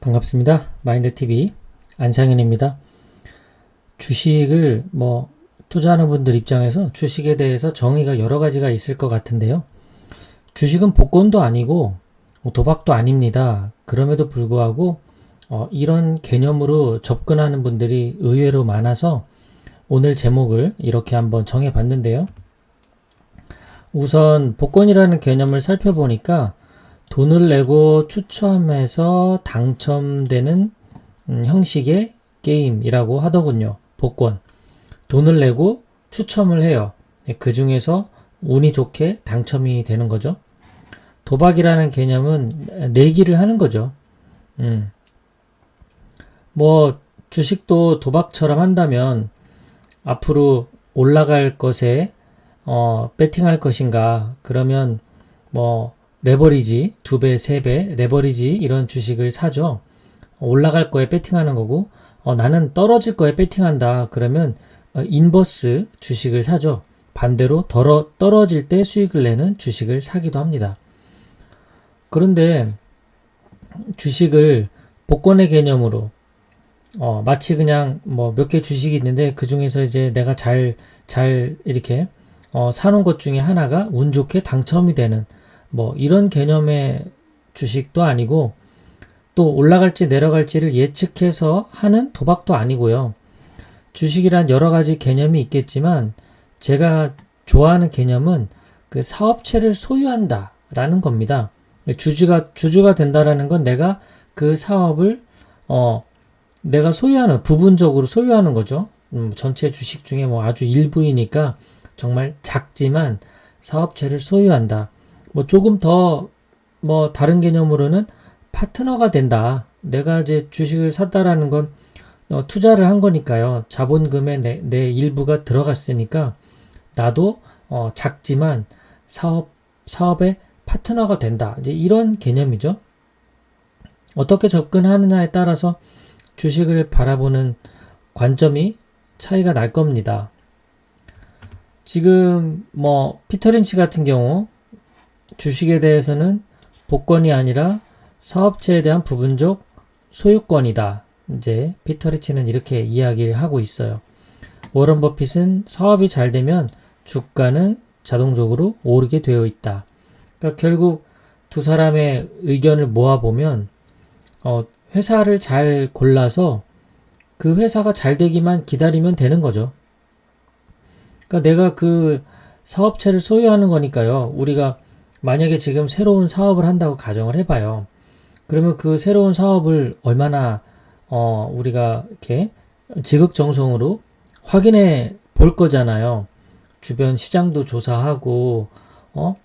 반갑습니다. 마인드TV 안상현입니다. 주식을 뭐 투자하는 분들 입장에서 주식에 대해서 정의가 여러 가지가 있을 것 같은데요. 주식은 복권도 아니고 뭐 도박도 아닙니다. 그럼에도 불구하고 어, 이런 개념으로 접근하는 분들이 의외로 많아서 오늘 제목을 이렇게 한번 정해봤는데요. 우선 복권이라는 개념을 살펴보니까 돈을 내고 추첨해서 당첨되는 음, 형식의 게임이라고 하더군요. 복권. 돈을 내고 추첨을 해요. 예, 그 중에서 운이 좋게 당첨이 되는 거죠. 도박이라는 개념은 내기를 하는 거죠. 음. 뭐, 주식도 도박처럼 한다면 앞으로 올라갈 것에, 어, 배팅할 것인가. 그러면 뭐, 레버리지 두 배, 세 배, 레버리지 이런 주식을 사죠. 올라갈 거에 배팅하는 거고 어, 나는 떨어질 거에 배팅한다. 그러면 어, 인버스 주식을 사죠. 반대로 덜어, 떨어질 때 수익을 내는 주식을 사기도 합니다. 그런데 주식을 복권의 개념으로 어, 마치 그냥 뭐 몇 개 주식이 있는데 그 중에서 이제 내가 잘, 잘 이렇게 어, 사놓은 것 중에 하나가 운 좋게 당첨이 되는 뭐 이런 개념의 주식도 아니고 또 올라갈지 내려갈지를 예측해서 하는 도박도 아니고요. 주식이란 여러 가지 개념이 있겠지만 제가 좋아하는 개념은 그 사업체를 소유한다 라는 겁니다. 주주가, 주주가 된다라는 건 내가 그 사업을, 어, 내가 소유하는, 부분적으로 소유하는 거죠. 음, 전체 주식 중에 뭐 아주 일부이니까 정말 작지만 사업체를 소유한다. 뭐 조금 더 뭐 다른 개념으로는 파트너가 된다. 내가 이제 주식을 샀다라는 건 어, 투자를 한 거니까요. 자본금에 내, 내 일부가 들어갔으니까 나도 어, 작지만 사업 사업의 파트너가 된다. 이제 이런 개념이죠. 어떻게 접근하느냐에 따라서 주식을 바라보는 관점이 차이가 날 겁니다. 지금 뭐 피터 린치 같은 경우 주식에 대해서는 복권이 아니라 사업체에 대한 부분적 소유권이다. 이제 피터 리치는 이렇게 이야기를 하고 있어요. 워런 버핏은 사업이 잘 되면 주가는 자동적으로 오르게 되어 있다. 그러니까 결국 두 사람의 의견을 모아보면 어, 회사를 잘 골라서 그 회사가 잘 되기만 기다리면 되는 거죠. 그러니까 내가 그 사업체를 소유하는 거니까요. 우리가 만약에 지금 새로운 사업을 한다고 가정을 해봐요. 그러면 그 새로운 사업을 얼마나 어, 우리가 이렇게 지극정성으로 확인해 볼 거잖아요. 주변 시장도 조사하고, 어,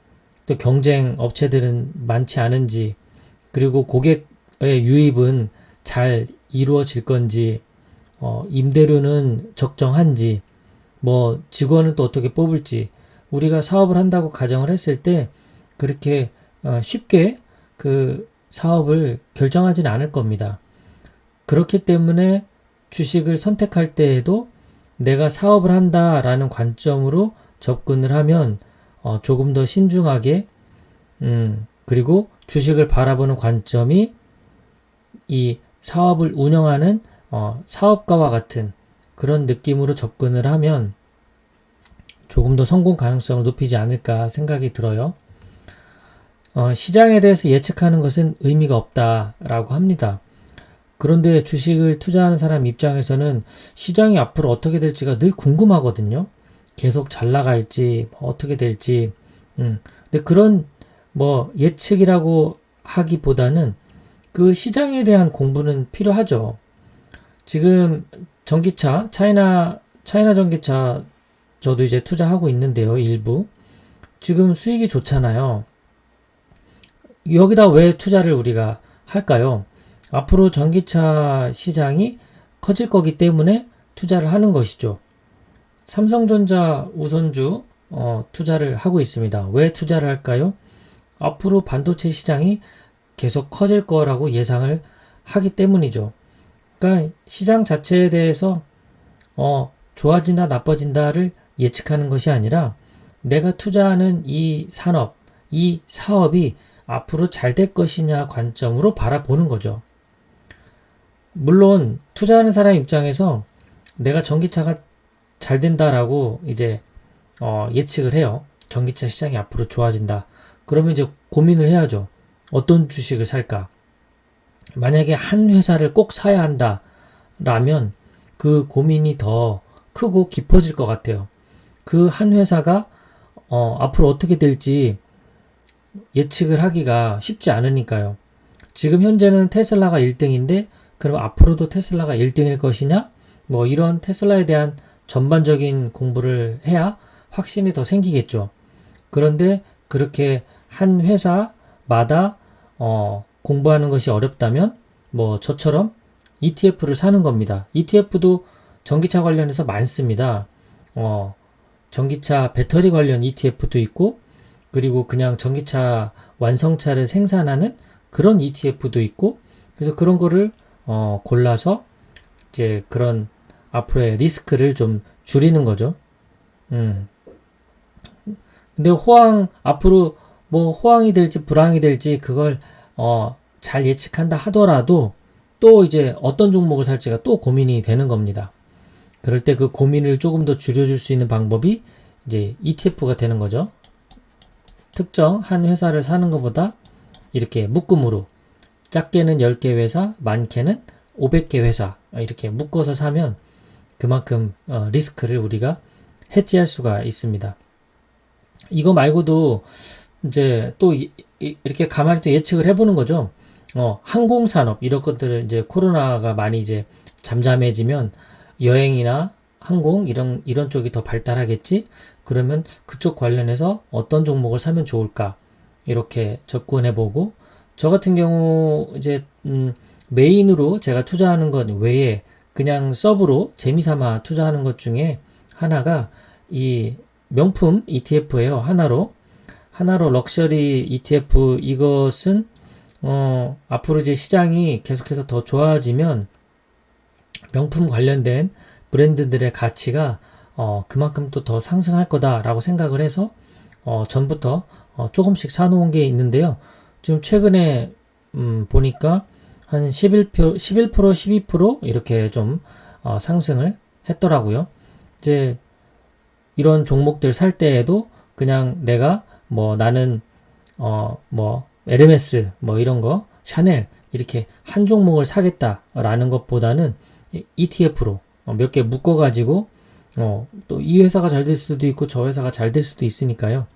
또 경쟁 업체들은 많지 않은지, 그리고 고객의 유입은 잘 이루어질 건지, 어, 임대료는 적정한지, 뭐 직원은 또 어떻게 뽑을지, 우리가 사업을 한다고 가정을 했을 때 그렇게 어, 쉽게 그 사업을 결정하지는 않을 겁니다. 그렇기 때문에 주식을 선택할 때에도 내가 사업을 한다라는 관점으로 접근을 하면 어, 조금 더 신중하게 음, 그리고 주식을 바라보는 관점이 이 사업을 운영하는 어, 사업가와 같은 그런 느낌으로 접근을 하면 조금 더 성공 가능성을 높이지 않을까 생각이 들어요. 어, 시장에 대해서 예측하는 것은 의미가 없다라고 합니다. 그런데 주식을 투자하는 사람 입장에서는 시장이 앞으로 어떻게 될지가 늘 궁금하거든요. 계속 잘 나갈지, 뭐 어떻게 될지. 음. 근데 그런 뭐 예측이라고 하기보다는 그 시장에 대한 공부는 필요하죠. 지금 전기차, 차이나, 차이나 전기차 저도 이제 투자하고 있는데요, 일부. 지금 수익이 좋잖아요. 여기다 왜 투자를 우리가 할까요? 앞으로 전기차 시장이 커질 거기 때문에 투자를 하는 것이죠. 삼성전자 우선주 어, 투자를 하고 있습니다. 왜 투자를 할까요? 앞으로 반도체 시장이 계속 커질 거라고 예상을 하기 때문이죠. 그러니까 시장 자체에 대해서 어, 좋아진다 나빠진다를 예측하는 것이 아니라 내가 투자하는 이 산업, 이 사업이 앞으로 잘 될 것이냐 관점으로 바라보는 거죠. 물론 투자하는 사람 입장에서 내가 전기차가 잘 된다라고 이제 어, 예측을 해요. 전기차 시장이 앞으로 좋아진다. 그러면 이제 고민을 해야죠. 어떤 주식을 살까? 만약에 한 회사를 꼭 사야 한다. 라면 그 고민이 더 크고 깊어질 것 같아요. 그 한 회사가 어, 앞으로 어떻게 될지 예측을 하기가 쉽지 않으니까요. 지금 현재는 테슬라가 1등인데 그럼 앞으로도 테슬라가 1등일 것이냐? 뭐 이런 테슬라에 대한 전반적인 공부를 해야 확신이 더 생기겠죠. 그런데 그렇게 한 회사마다 어, 공부하는 것이 어렵다면 뭐 저처럼 ETF를 사는 겁니다. ETF도 전기차 관련해서 많습니다. 어, 전기차 배터리 관련 ETF도 있고 그리고 그냥 전기차 완성차를 생산하는 그런 ETF도 있고 그래서 그런 거를 어, 골라서 이제 그런 앞으로의 리스크를 좀 줄이는 거죠. 음. 근데 호황 앞으로 뭐 호황이 될지 불황이 될지 그걸 어, 잘 예측한다 하더라도 또 이제 어떤 종목을 살지가 또 고민이 되는 겁니다. 그럴 때 그 고민을 조금 더 줄여줄 수 있는 방법이 이제 ETF가 되는 거죠. 특정 한 회사를 사는 것보다 이렇게 묶음으로 작게는 10개 회사, 많게는 500개 회사 이렇게 묶어서 사면 그만큼 어, 리스크를 우리가 해지할 수가 있습니다. 이거 말고도 이제 또 이, 렇게 가만히 또 예측을 해보는 거죠. 어, 항공산업 이런 것들을 이제 코로나가 많이 이제 잠잠해지면 여행이나 항공 이런 이런 쪽이 더 발달하겠지. 그러면 그쪽 관련해서 어떤 종목을 사면 좋을까 이렇게 접근해 보고 저 같은 경우 이제 음, 메인으로 제가 투자하는 것 외에 그냥 서브로 재미삼아 투자하는 것 중에 하나가 이 명품 ETF예요. 하나로 하나로 럭셔리 ETF 이것은 어, 앞으로 이제 시장이 계속해서 더 좋아지면 명품 관련된 브랜드들의 가치가 어, 그만큼 또 더 상승할 거다라고 생각을 해서 어, 전부터 어, 조금씩 사놓은 게 있는데요. 지금 최근에 음, 보니까 한 11%, 11% 12% 이렇게 좀 어, 상승을 했더라고요. 이제 이런 종목들 살 때에도 그냥 내가 뭐 나는 어 뭐 에르메스 뭐 이런 거 샤넬 이렇게 한 종목을 사겠다라는 것보다는 ETF로 어, 몇 개 묶어 가지고 어 또 이 회사가 잘 될 수도 있고 저 회사가 잘 될 수도 있으니까요.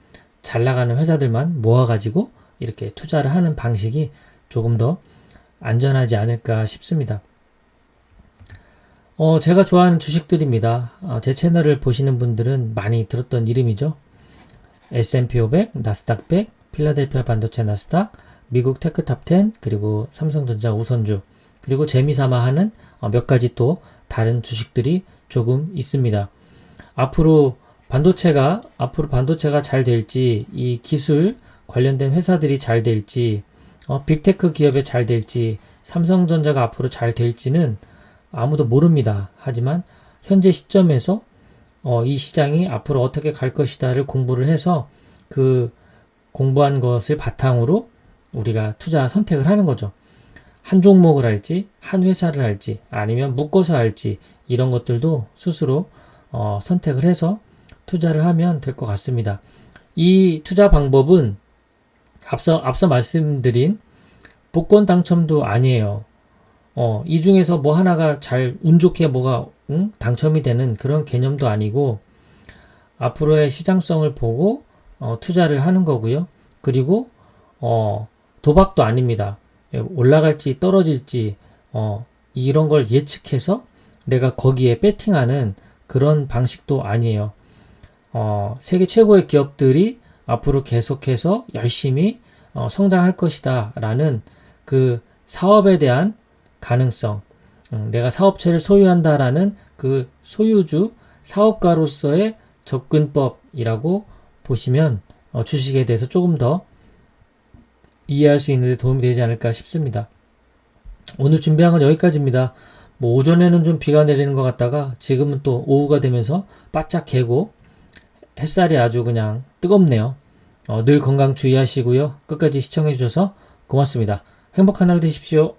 잘 나가는 회사들만 모아 가지고 이렇게 투자를 하는 방식이 조금 더 안전하지 않을까 싶습니다. 어, 제가 좋아하는 주식들입니다. 어, 제 채널을 보시는 분들은 많이 들었던 이름이죠. S&P 500, 나스닥 100, 필라델피아 반도체 나스닥, 미국 테크 탑 10, 그리고 삼성전자 우선주, 그리고 재미삼아 하는 어, 몇 가지 또 다른 주식들이 조금 있습니다. 앞으로 반도체가 앞으로 반도체가 잘 될지 이 기술 관련된 회사들이 잘 될지 어, 빅테크 기업에 잘 될지 삼성전자가 앞으로 잘 될지는 아무도 모릅니다. 하지만 현재 시점에서 어, 이 시장이 앞으로 어떻게 갈 것이다를 공부를 해서 그 공부한 것을 바탕으로 우리가 투자 선택을 하는 거죠. 한 종목을 할지, 한 회사를 할지, 아니면 묶어서 할지, 이런 것들도 스스로 어, 선택을 해서 투자를 하면 될 것 같습니다. 이 투자 방법은 앞서, 앞서 말씀드린 복권 당첨도 아니에요. 어, 이 중에서 뭐 하나가 잘 운 좋게 뭐가 응? 당첨이 되는 그런 개념도 아니고 앞으로의 시장성을 보고 어, 투자를 하는 거고요. 그리고 어, 도박도 아닙니다. 올라갈지 떨어질지 어, 이런 걸 예측해서 내가 거기에 배팅하는 그런 방식도 아니에요. 어, 세계 최고의 기업들이 앞으로 계속해서 열심히 어, 성장할 것이다 라는 그 사업에 대한 가능성, 음, 내가 사업체를 소유한다 라는 그 소유주, 사업가로서의 접근법이라고 보시면 어, 주식에 대해서 조금 더 이해할 수 있는데 도움이 되지 않을까 싶습니다. 오늘 준비한 건 여기까지입니다. 뭐 오전에는 좀 비가 내리는 것 같다가 지금은 또 오후가 되면서 바짝 개고 햇살이 아주 그냥 뜨겁네요. 어, 늘 건강 주의하시고요. 끝까지 시청해 주셔서 고맙습니다. 행복한 하루 되십시오.